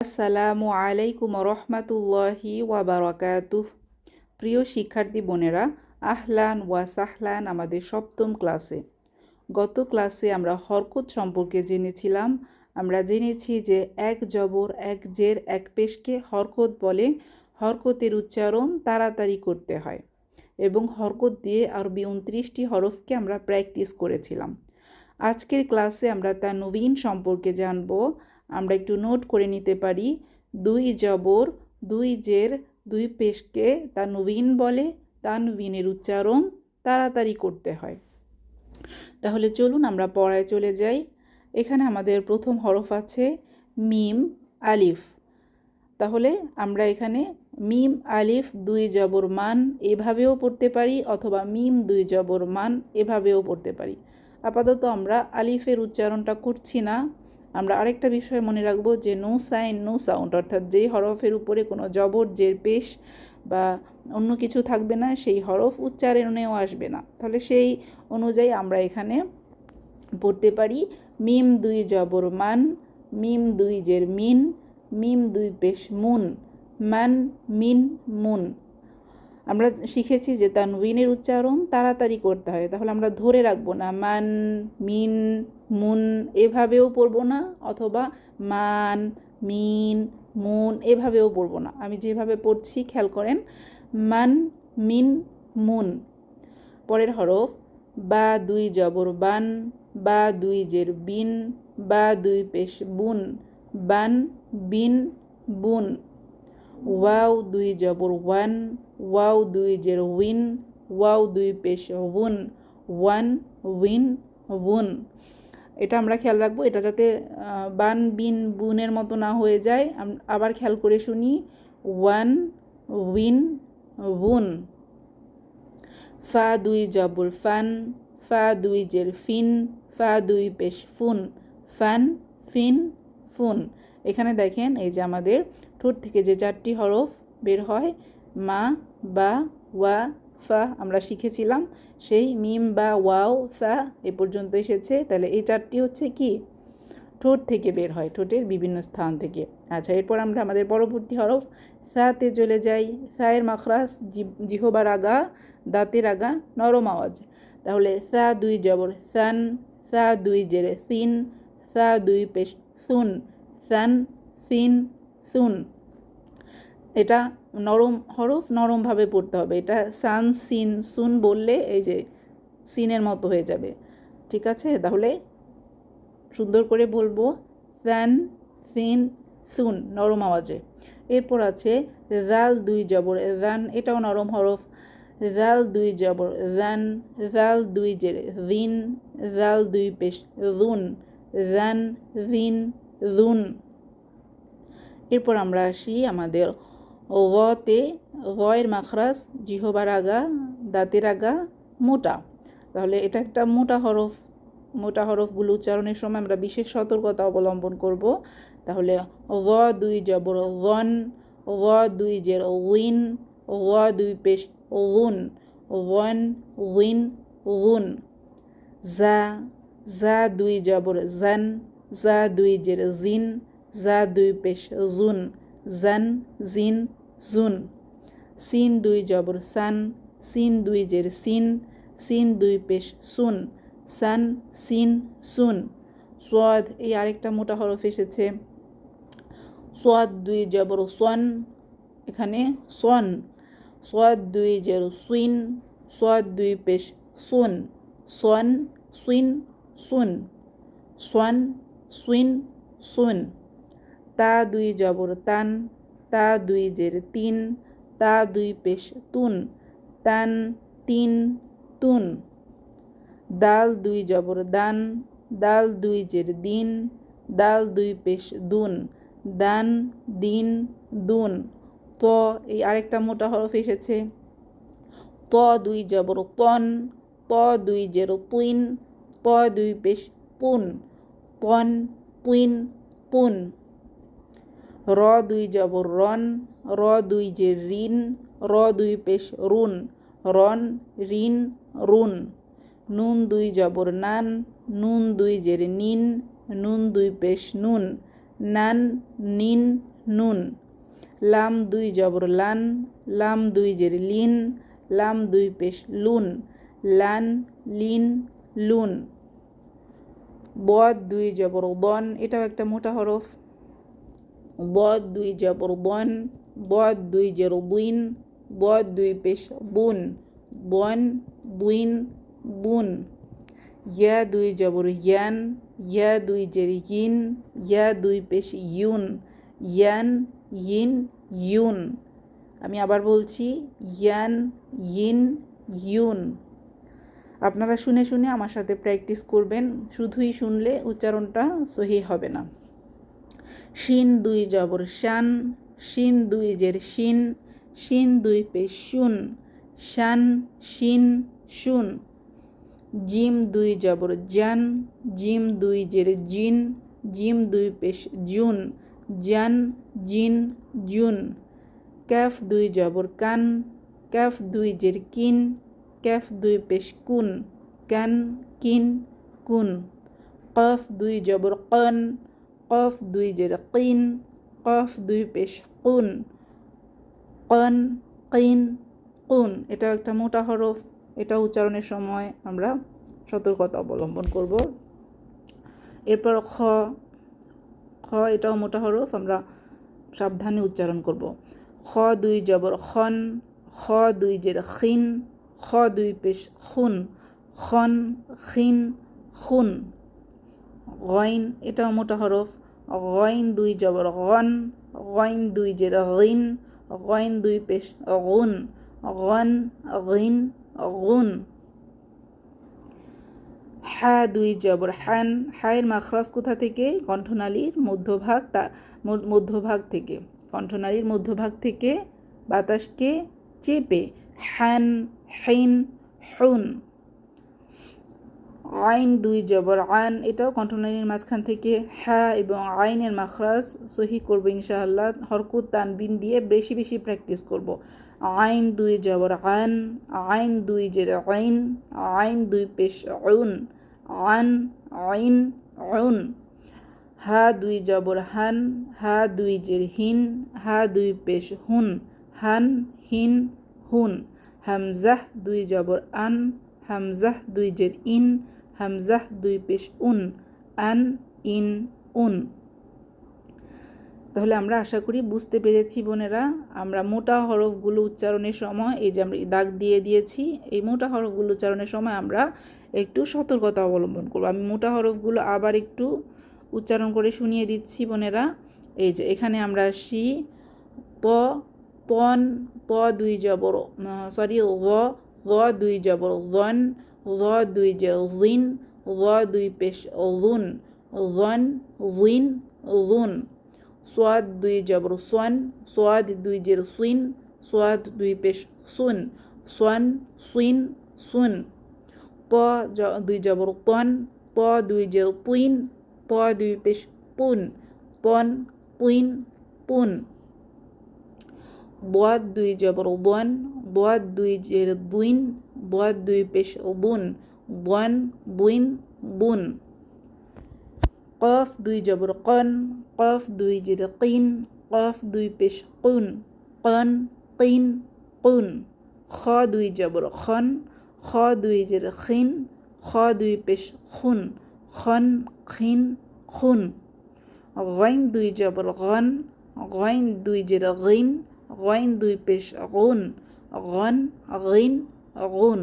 আসসালামু আলাইকুম রহমাতুল্লাহি ওয়াবারাকাতুহ। প্রিয় শিক্ষার্থী বোনেরা, আহলান ওয়া সাহলান আমাদের সপ্তম ক্লাসে। গত ক্লাসে আমরা হরকত সম্পর্কে জেনেছিলাম। আমরা জেনেছি যে এক জবর, এক জের, এক পেশকে হরকত বলে। হরকতের উচ্চারণ তাড়াতাড়ি করতে হয় এবং হরকত দিয়ে আরবি উনত্রিশটি হরফকে আমরা প্র্যাকটিস করেছিলাম। আজকের ক্লাসে আমরা তা নবীন সম্পর্কে জানব। আমরা একটু নোট করে নিতে পারি, দুই জবর, দুই জের, দুই পেশকে তানবিন বলে তানবিনের উচ্চারণ তাড়াতাড়ি করতে হয়। তাহলে চলুন আমরা পড়ায় চলে যাই। এখানে আমাদের প্রথম হরফ আছে মিম, আলিফ। তাহলে আমরা এখানে মিম, আলিফ, দুই জবর, মান এভাবেও পড়তে পারি অথবা মিম, দুই জবর, মান এভাবেও পড়তে পারি। আপাতত আমরা আলিফের উচ্চারণটা করছি না। আমরা আরেকটা বিষয় মনে রাখব যে নো সাইন নো সাউন্ড অর্থাৎ যেই হরফের উপরে কোনো জবর, জের, পেশ বা অন্য কিছু থাকবে না, সেই হরফ উচ্চারণেও আসবে না। তাহলে সেই অনুযায়ী আমরা এখানে পড়তে পারি, মিম দুই জবর মান, মিম দুই জের মিন, মিম দুই পেশ মুন, মান, মিন, মুন। আমরা শিখেছি যে তানউইনের উচ্চারণ তাড়াতাড়ি করতে হয়। তাহলে আমরা ধরে রাখব না, মান, মিন মুন এভাবেও পড়ব না অথবা মান, মিন, মুন এভাবেও পড়ব না। আমি যেভাবে পড়ছি, খেয়াল করেন, মান, মিন, মুন। পরের হরফ, বা দুই জবর বান বা দুই জের বিন, বা দুই পেশ বুন, বান, বিন, বুন। ওয়াও দুই জবর ওয়ান ওয়াও দুই জের উইন, ওয়াও দুই পেশ উন, ওয়ান উইন উন। এটা আমরা খেয়াল রাখব, এটা যাতে বান, বিন, বুনের মতো না হয়ে যায়। আবার খেয়াল করে শুনি, ওয়ান, উইন উন ফা, দুই, জবর। ফান, ফা, দুই, জের। ফিন, ফা, দুই, পেশ। ফুন। ফান, ফিন, ফুন। এখানে দেখেন, এই যে আমাদের ঠোঁট থেকে যে চারটি হরফ বের হয়, মা, বা, ওয়া ফা আমরা শিখেছিলাম, সেই মিম বা ওয়াও, ফা এ পর্যন্ত এসেছে। তাহলে এই চারটি হচ্ছে কি? ঠোঁট থেকে বের হয়, ঠোঁটের বিভিন্ন স্থান থেকে। আচ্ছা এরপর আমরা আমাদের পরবর্তী হরফ, সাতে চলে যাই, সায়ের মাখরাস জিহবার আগা, দাঁতের আগা, নরম আওয়াজ। তাহলে সা দুই জবর, সান, সা দুই জেরে সিন, সা দুই পেশ সুন, সান, সিন, সুন। এটা নরম হরফ নরমভাবে পড়তে হবে। এটা সান, সিন, সুন বললে এই যে সিনের মতো হয়ে যাবে। ঠিক আছে? তাহলে সুন্দর করে বলব। স্যান, সিন, সুন নরম আওয়াজে। এরপর আছে জাল দুই জবর, জান এটাও নরম হরফ। জাল দুই জবর, জান, জাল দুই জের, জিন, জাল দুই পেশ, জুন, জান, জিন, জুন। এরপর আমরা আসি আমাদের ওতে ওয়ের মাখরাজ, জিহবার আগা, দাঁতের আগা, মোটা। তাহলে এটা একটা মোটা হরফ। মোটা হরফগুলো উচ্চারণের সময় আমরা বিশেষ সতর্কতা অবলম্বন করব। তাহলে ও দুই জবর ওয়ান ও দুই জের উইন ও দুই পেশ উন, ওয়ান উইন উন। জা জা দুই জবর জান, জা দুই জের জিন, জা দুই পেশ জুন, জান জিন জুন। সিন দুই জবর সান সিন দুই জের সিন সিন দুই পেশ সুন সান সিন সুন সোয়াদ, এই আরেকটা মোটা হরফ এসেছে। সোয়াদ দুই জবর সোয়ান এখানে সন সোয়াদ দুই জের সুইন সোয়াদ দুই পেশ সুন সন সুইন সুন সন সুইন সুন তা দুই জবর তান তা দুই জের তিন, তা দুই পেশ তুন, তান তিন তুন। দাল দুই জবর দান, দাল দুই জের দিন, দাল দুই পেশ দুন, দান দিন দুন। ত, এই আরেকটা মোটা হরফ এসেছে। ত দুই জবর তন, ত দুই জের তুইন, ত দুই পেশ তুন, তন, তুইন, তুন। র দুই জবর রন র দুই যে ঋণ, র দুই পেশ রুন রন ঋণ রুন নুন দুই জবর নান, নুন দুই জের নিন, নুন দুই পেশ নুন, নান, নিন, নুন। লাম দুই জবর লান, লাম দুই জের লিন, লাম দুই পেশ লুন, লান, লিন, লুন। বদ দুই জবর বন এটাও একটা মোটা হরফ। বদ দুই জবর বন বদ দুই জের বুইন বদ দুই পেশ বুন বন বুইন বুন ইয়া দুই জবর ইয়ান ইয়া দুই জের ইন ইয়া দুই পেশ ইউন ইয়ান ইন ইউন আমি আবার বলছি ইয়ান ইন ইউন আপনারা শুনে শুনে আমার সাথে প্র্যাকটিস করবেন, শুধুই শুনলে উচ্চারণটা সহি হবে না। শিন দুই জবর শান, শিন দুই জের শিন শিন দুই পে শুন, শান, শিন, শুন। জিম দুই জবর জান, জিম দুই জের জিন, জিম দুই পেশ জুন, জান, জিন, জুন। ক্যাফ দুই জবর কান, ক্যাফ দুই জের কিন, ক্যাফ দুই পেশ কুন ক্যান কিন, কুন। কফ দুই জবর কন কফ দুই জের কিন, কফ দুই পেশ কুন, কন, কিন, কুন। এটা একটা মোটা হরফ এটা উচ্চারণের সময় আমরা সতর্কতা অবলম্বন করব। এরপর খ খ এটাও মোটা হরফ, আমরা সাবধানে উচ্চারণ করব। খ দুই জবর খন, খ দুই জের খিন খ দুই পেশ খুন, খন খিন খুন। গইন, এটাও মোটা হরফ। গইন দুই জবর, গন, গইন দুই জের গিন গইন দুই পেশ, গুন, গন গিন গুন। হা দুই জবর, হান, হায়ের মাখরাজ কোথা থেকে? কণ্ঠনালীর মধ্যভাগ তা মধ্যভাগ থেকে। কণ্ঠনালীর মধ্যভাগ থেকে বাতাসকে চেপে হ্যান হেইন হুন। আইন দুই জবর আন এটাও কণ্ঠনালীর মাঝখান থেকে হ্যাঁ এবং আইনের মাখরাজ সহি করব ইনশাআল্লাহ, হরকুত, তানবিন দিয়ে বেশি বেশি প্র্যাকটিস করব। আইন দুই জবর আন আইন দুই জের আইন আইন দুই পেশ উন আন আইন উন হা দুই জবর হান, হা দুই জের হিন, হা দুই পেশ হুন, হান, হিন, হুন। হামজাহ দুই জবর আন, হামজাহ দুই জের ইন হামজাহ দুই পেশ উন, আন, ইন, উন। তাহলে আমরা আশা করি বুঝতে পেরেছি বোনেরা, আমরা মোটা হরফগুলো উচ্চারণের সময়, এই যে আমরা দাগ দিয়ে দিয়েছি, এই মোটা হরফগুলো উচ্চারণের সময় আমরা একটু সতর্কতা অবলম্বন করব। আমি মোটা হরফগুলো আবার একটু উচ্চারণ করে শুনিয়ে দিচ্ছি বোনেরা। এই যে এখানে আমরা শি প তন, ত দুই জবর সরি গ গ দুই জবর, গন গ দুই যে লিন গ দুই পেশ লুন গন লিন লুন সোয়াদ দুই জবর সোয়ান সোয়াদ দুই জের সুইন সোয়াদ দুই পেশ সুন সোয়ান সুইন সুন ত দুই জবর তন ত দুই জের তুইন ত দুই পেশ তুন তন তুইন তুন দোয়াদ দুই জবর দোয়ান দোয়াদ দুই জের দুইন দোয়াদ দুই পেশ দুন দোয়ান দুইন দুন কফ দুই জবর কন, কফ দুই জের কিন, কফ দুই পেশ কুন, কন কিন কুন খ দুই জবর খন, খ দুই জের খিন, খ দুই পেশ খুন, খন খিন খুন। গইন দুই জবর গন, গইন দুই জের গিন, গইন দুই পেশ গুন, গন গিন গুন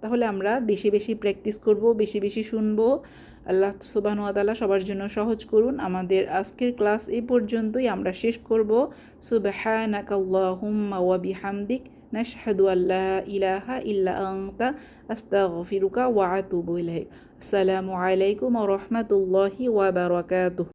তাহলে আমরা বেশি বেশি প্র্যাকটিস করব, বেশি বেশি শুনব। আল্লাহ সুবাহন আদাল্লাহ সবার জন্য সহজ করুন। আমাদের আজকের ক্লাস এই পর্যন্তই। আমরা শেষ করব। সুবাহানাকাল্লাহুম্মা ওয়া নাশহাদু আল্লা ইলাহা ইল্লা আনতা। আস্তাগফিরুকা ওয়া আতুবু ইলাইক। আসসালামু আলাইকুম ওয়া রাহমাতুল্লাহি ওয়া বারাকাতুহু।